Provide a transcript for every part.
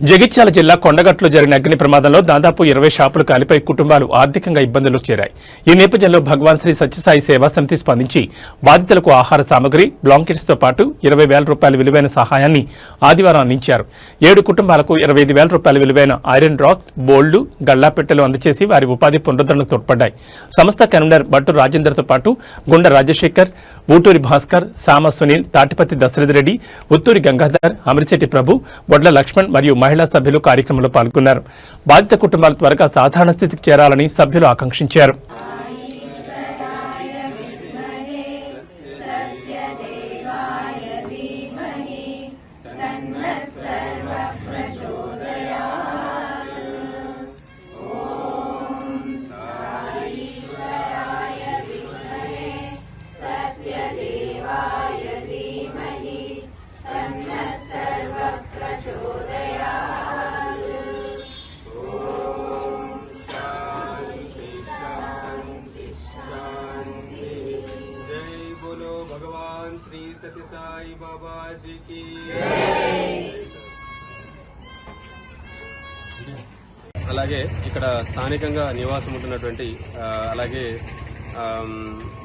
జగిత్యాల జిల్లా కొండగట్లో జరిగిన అగ్ని ప్రమాదంలో దాదాపు ఇరవై షాపులు కాలిపై కుటుంబాలు ఆర్థికంగా ఇబ్బందులు చేరాయి. ఈ నేపథ్యంలో భగవాన్ శ్రీ సత్యసాయి సేవా సమితి స్పందించి బాధితులకు ఆహార సామగ్రి బ్లాంకెట్స్తో పాటు ఇరవై వేల రూపాయల విలువైన సహాయాన్ని ఆదివారం అందించారు. ఏడు కుటుంబాలకు ఇరవై ఐదు వేల రూపాయల విలువైన ఐరన్ రాక్స్ బోల్డ్లు గల్లాపెట్టెలు అందచేసి వారి ఉపాధి పునరుద్ధరణకు తోడ్పడ్డాయి. సంస్థ కన్వీనర్ భట్టు రాజేందర్తో పాటు గుండ రాజశేఖర్ ఊటూరి భాస్కర్ సామ సునీల్ తాటిపత్తి దశరథ రెడ్డి ఉత్తూరి గంగాధర్ అమరిశెట్టి ప్రభు బొడ్ల లక్ష్మణ్ మరియు మహిళా సభ్యులు కార్యక్రమంలో పాల్గొన్నారు. బాధిత కుటుంబాలు త్వరగా సాధారణ స్థితికి చేరాలని సభ్యులు ఆకాంక్షించారు. भगवान श्री सत्य साई बाबा जी की అలాగే ఇక్కడ స్థానికంగా నివాసం ఉంటున్నటువంటి ఆ, అలాగే ఆమ్,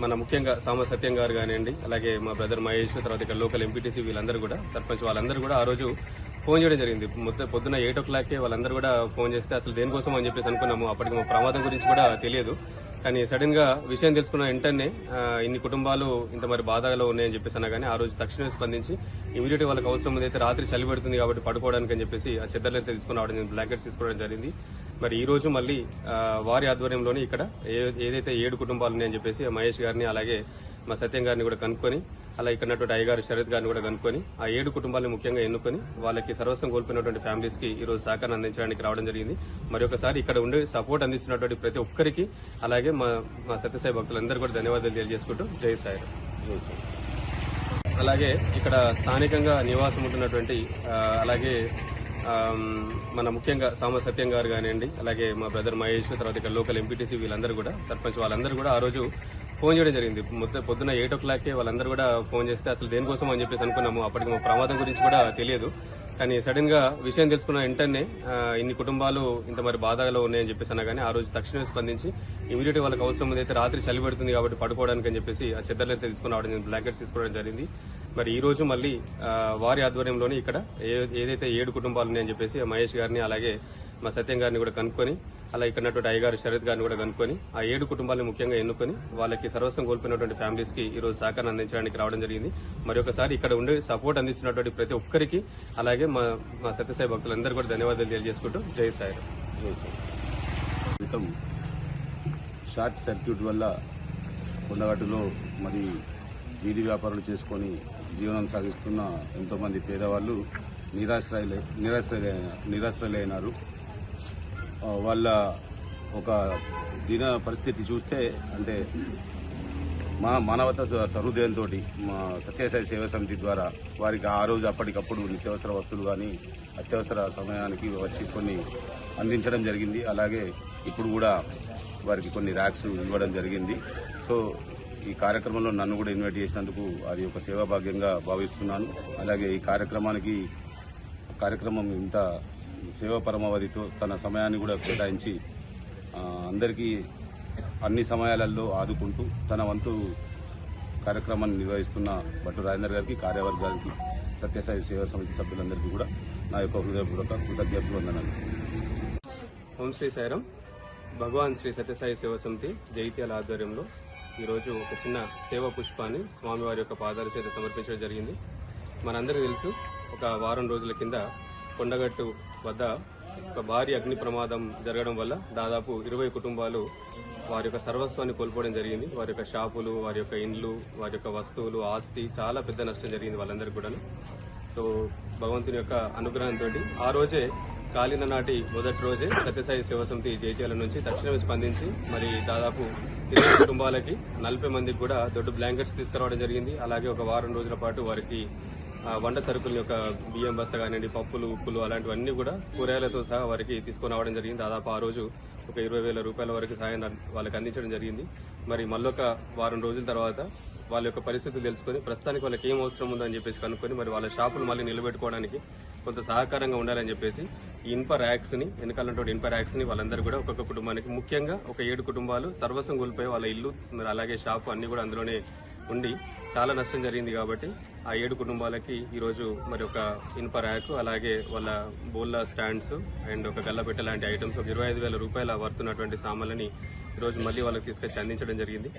మన ముఖ్యంగా సామ సత్యం గారు కానివ్వండి అలాగే మా బ్రదర్ మహేష్ తర్వాత ఇక్కడ లోకల్ ఎంపీటీసీ వీళ్ళందరూ కూడా సర్పంచ్ వాళ్ళందరూ కూడా ఆ రోజు ఫోన్ చేయడం జరిగింది మొత్తం పొద్దున ఎయిట్ ఓ క్లాక్కే వాళ్ళందరూ కూడా ఫోన్ చేస్తే అసలు దేనికోసం అని చెప్పేసి అనుకున్నాము అప్పటికి మా ప్రమాదం గురించి కూడా తెలియదు కానీ సడన్గా విషయం తెలుసుకున్న వెంటనే ఇన్ని కుటుంబాలు ఇంత మరి బాధలో ఉన్నాయని చెప్పేసి అన్నా కానీ ఆ రోజు తక్షణమే స్పందించి ఇమీడియట్ వాళ్ళకి అవసరం ఉంది అయితే రాత్రి చలి పెడుతుంది కాబట్టి పడుకోవడానికి అని చెప్పేసి ఆ చెద్దర్లు అయితే తీసుకుని రావడం బ్లాంకెట్స్ తీసుకోవడం జరిగింది. మరి ఈ రోజు మళ్ళీ వారి ఆధ్వర్యంలోనే ఇక్కడ ఏ- ఏదైతే ఏడు కుటుంబాలు ఉన్నాయని చెప్పేసి ఆ మహేష్ గారిని అలాగే మా సత్యం గారిని కూడా కనుక్కొని అలా ఇక్కడ అయ్యగారు శరత్ గారిని కూడా కనుక్కొని ఆ ఏడు కుటుంబాలను ముఖ్యంగా ఎన్నుకొని వాళ్ళకి సర్వస్వం కోల్పోయినటువంటి ఫ్యామిలీస్కి ఈ రోజు సహకారం అందించడానికి రావడం జరిగింది. మరి ఒకసారి ఇక్కడ ఉండే సపోర్ట్ అందించినటువంటి ప్రతి ఒక్కరికి అలాగే మా మా సత్యసాయి భక్తులందరూ కూడా ధన్యవాదాలు తెలియజేసుకుంటూ జై సాయి అలాగే ఇక్కడ స్థానికంగా నివాసం ఉంటున్నటువంటి అలాగే మన ముఖ్యంగా సామ సత్యం గారు కానివ్వండి అలాగే మా బ్రదర్ మహేష్ తర్వాత ఇక్కడ లోకల్ ఎంపీటీసీ వీళ్ళందరూ కూడా సర్పంచ్ వాళ్ళందరూ కూడా ఆ రోజు ఫోన్ చేయడం జరిగింది. మొత్తం పొద్దున ఎయిట్ ఓ క్లాక్కే వాళ్ళందరూ కూడా ఫోన్ చేస్తే అసలు దేనికోసం అని చెప్పేసి అనుకున్నాము. అప్పటికి మా ప్రమాదం గురించి కూడా తెలియదు. కానీ సడన్గా విషయం తెలుసుకున్న వెంటనే ఇన్ని కుటుంబాలు ఇంత మరి బాధలో ఉన్నాయని చెప్పేసి అన్నా కానీ ఆ రోజు తక్షణమే స్పందించి ఇమీడియట్ వాళ్ళకి అవసరం ఉంది అయితే రాత్రి చలి పెడుతుంది కాబట్టి పడుకోవడానికి అని చెప్పేసి ఆ చెద్దర్లు అయితే తీసుకుని రావడం బ్లాంకెట్స్ తీసుకోవడం జరిగింది. మరి ఈ రోజు మళ్ళీ వారి ఆధ్వర్యంలోనే ఇక్కడ ఏ- ఏదైతే ఏడు కుటుంబాలు ఉన్నాయని చెప్పేసి మహేష్ గారిని అలాగే మా సత్యం గారిని కూడా కనుక్కొని అలా ఇక్కడ ఉన్నటువంటి అయ్యగారు శరత్ గారిని కూడా కనుక్కొని ఆ ఏడు కుటుంబాలను ముఖ్యంగా ఎన్నుకొని వాళ్ళకి సర్వస్వం కోల్పోయినటువంటి ఫ్యామిలీస్కి ఈ రోజు సహకారం అందించడానికి రావడం జరిగింది. మరొకసారి ఇక్కడ ఉండే సపోర్ట్ అందించినటువంటి ప్రతి ఒక్కరికి అలాగే మా మా సత్యసాయి భక్తులందరూ కూడా ధన్యవాదాలు తెలియజేసుకుంటూ జై సాయి షార్ట్ సర్క్యూట్ వల్ల కొండగట్టులో మరి వీధి వ్యాపారాలు చేసుకొని జీవనం సాగిస్తున్న ఎంతోమంది పేదవాళ్ళు నిరాశ్రయ నిరాశ్రయ నిరాశ్రయులైనారు. వాళ్ళ ఒక దిన పరిస్థితి చూస్తే అంటే మా మానవత స- సహృదయంతో మా సత్యసాయి సేవా సమితి ద్వారా వారికి ఆ రోజు అప్పటికప్పుడు నిత్యావసర వస్తువులు కానీ అత్యవసర సమయానికి వచ్చి కొన్ని అందించడం జరిగింది. అలాగే ఇప్పుడు కూడా వారికి కొన్ని ర్యాక్స్ ఇవ్వడం జరిగింది. సో ఈ కార్యక్రమంలో నన్ను కూడా ఇన్వైట్ చేసినందుకు అది ఒక సేవా భాగ్యంగా భావిస్తున్నాను. అలాగే ఈ కార్యక్రమానికి కార్యక్రమం ఇంత సేవా పరమావధితో తన సమయాన్ని కూడా కేటాయించి అందరికీ అన్ని సమయాలలో ఆదుకుంటూ తన వంతు కార్యక్రమాన్ని నిర్వహిస్తున్న భట్టు రాజేందర్ గారికి కార్యవర్గానికి సత్యసాయి సేవా సమితి సభ్యులందరికీ కూడా నా యొక్క హృదయపూర్వక కృతజ్ఞతలు వందనాలు. ఓం శ్రీ సాయిరాం భగవాన్ శ్రీ సత్యసాయి సేవ సమితి జైత్యాల ఆధ్వర్యంలో ఈరోజు ఒక చిన్న సేవ పుష్పాన్ని స్వామివారి యొక్క పాదాల చేత సమర్పించడం జరిగింది. మనందరికీ తెలుసు ఒక వారం రోజుల కింద కొండగట్టు వద్ద ఒక భారీ అగ్ని ప్రమాదం జరగడం వల్ల దాదాపు ఇరవై కుటుంబాలు వారి యొక్క సర్వస్వాన్ని కోల్పోవడం జరిగింది. వారి యొక్క షాపులు వారి యొక్క ఇండ్లు వారి యొక్క వస్తువులు ఆస్తి చాలా పెద్ద నష్టం జరిగింది వాళ్ళందరికీ కూడా సో భగవంతుని యొక్క అనుగ్రహంతో ఆ రోజే కాలిన నాటి మొదటి రోజే సత్యసాయి శివ సమితి జేజీఎల నుంచి తక్షణమే స్పందించి మరి దాదాపు ఇరవై కుటుంబాలకి నలభై మందికి కూడా దొడ్డు బ్లాంకెట్స్ తీసుకురావడం జరిగింది. అలాగే ఒక వారం రోజుల పాటు వారికి వంట సరుకుల యొక్క బియ్యం బస్త కానివ్వండి పప్పులు ఉప్పులు అలాంటివన్నీ కూడా కూరగాయలతో సహా వారికి తీసుకొని రావడం జరిగింది. దాదాపు ఆ రోజు ఒక ఇరవై వేల రూపాయల వరకు సాయం వాళ్ళకి అందించడం జరిగింది. మరి మళ్ళొక వారం రోజుల తర్వాత వాళ్ళ యొక్క పరిస్థితులు తెలుసుకొని ప్రస్తుతానికి వాళ్ళకి ఏం అవసరం ఉందని చెప్పేసి కనుక్కొని మరి వాళ్ళ షాపులు మళ్ళీ నిలబెట్టుకోవడానికి కొంత సహకారంగా ఉండాలని చెప్పేసి ఈ ఇన్ప ర్యాక్స్ని వెనకాలంటే ఇన్ప ర్యాక్స్ని వాళ్ళందరూ కూడా ఒక్కొక్క కుటుంబానికి ముఖ్యంగా ఒక ఏడు కుటుంబాలు సర్వస్వం కోల్పోయి వాళ్ళ ఇల్లు మరి అలాగే షాపు అన్ని కూడా అందులోనే ఉండి చాలా నష్టం జరిగింది కాబట్టి ఆ ఏడు కుటుంబాలకి ఈరోజు మరి ఒక ఇనుప ర్యాక్ అలాగే వాళ్ళ బోల్లా స్టాండ్స్ అండ్ ఒక గల్లపెట్ట లాంటి ఐటమ్స్ ఒక ఇరవై ఐదు వేల రూపాయల వర్తున్నటువంటి సామాన్లని ఈరోజు మళ్ళీ వాళ్ళకి తీసుకొచ్చి అందించడం జరిగింది.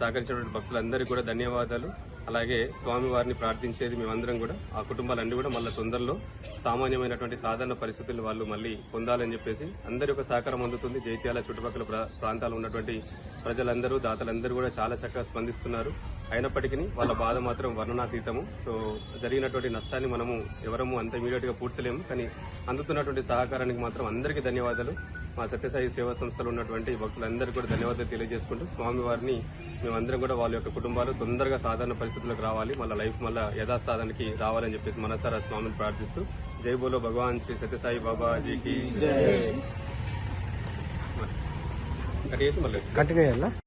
సహకరించినటువంటి భక్తులందరికీ కూడా ధన్యవాదాలు. అలాగే స్వామివారిని ప్రార్థించేది మేమందరం కూడా. ఆ కుటుంబాలన్నీ కూడా మళ్ళీ తొందరలో సామాన్యమైనటువంటి సాధారణ పరిస్థితులు వాళ్ళు మళ్ళీ పొందాలని చెప్పేసి అందరి యొక్క సహకారం అందుతుంది. జైత్యాల చుట్టుపక్కల ప్రా- ప్రాంతాలు ఉన్నటువంటి ప్రజలందరూ దాతలందరూ కూడా చాలా చక్కగా స్పందిస్తున్నారు. అయినప్పటికీ వాళ్ళ బాధ మాత్రం వర్ణనాతీతము. సో జరిగినటువంటి నష్టాన్ని మనము ఎవరము అంత ఇమీడియట్గా పూడ్చలేము. కానీ అందుతున్నటువంటి సహకారానికి మాత్రం అందరికీ ధన్యవాదాలు. మా సత్యసాయి సేవా సంస్థలో ఉన్నటువంటి భక్తులందరికీ కూడా ధన్యవాదాలు తెలియజేసుకుంటూ స్వామివారిని మేమందరం కూడా వాళ్ళ యొక్క కుటుంబాలు తొందరగా సాధారణ పరిస్థితులకు రావాలి. మళ్ళీ లైఫ్ మళ్ళీ యథాస్థానానికి రావాలని చెప్పేసి మనసారా స్వామిని ప్రార్థిస్తూ జై బోలో భగవాన్ శ్రీ సత్యసాయి బాబాజీకి కట్ మళ్ళీ కంటిన్యూ చేయాలా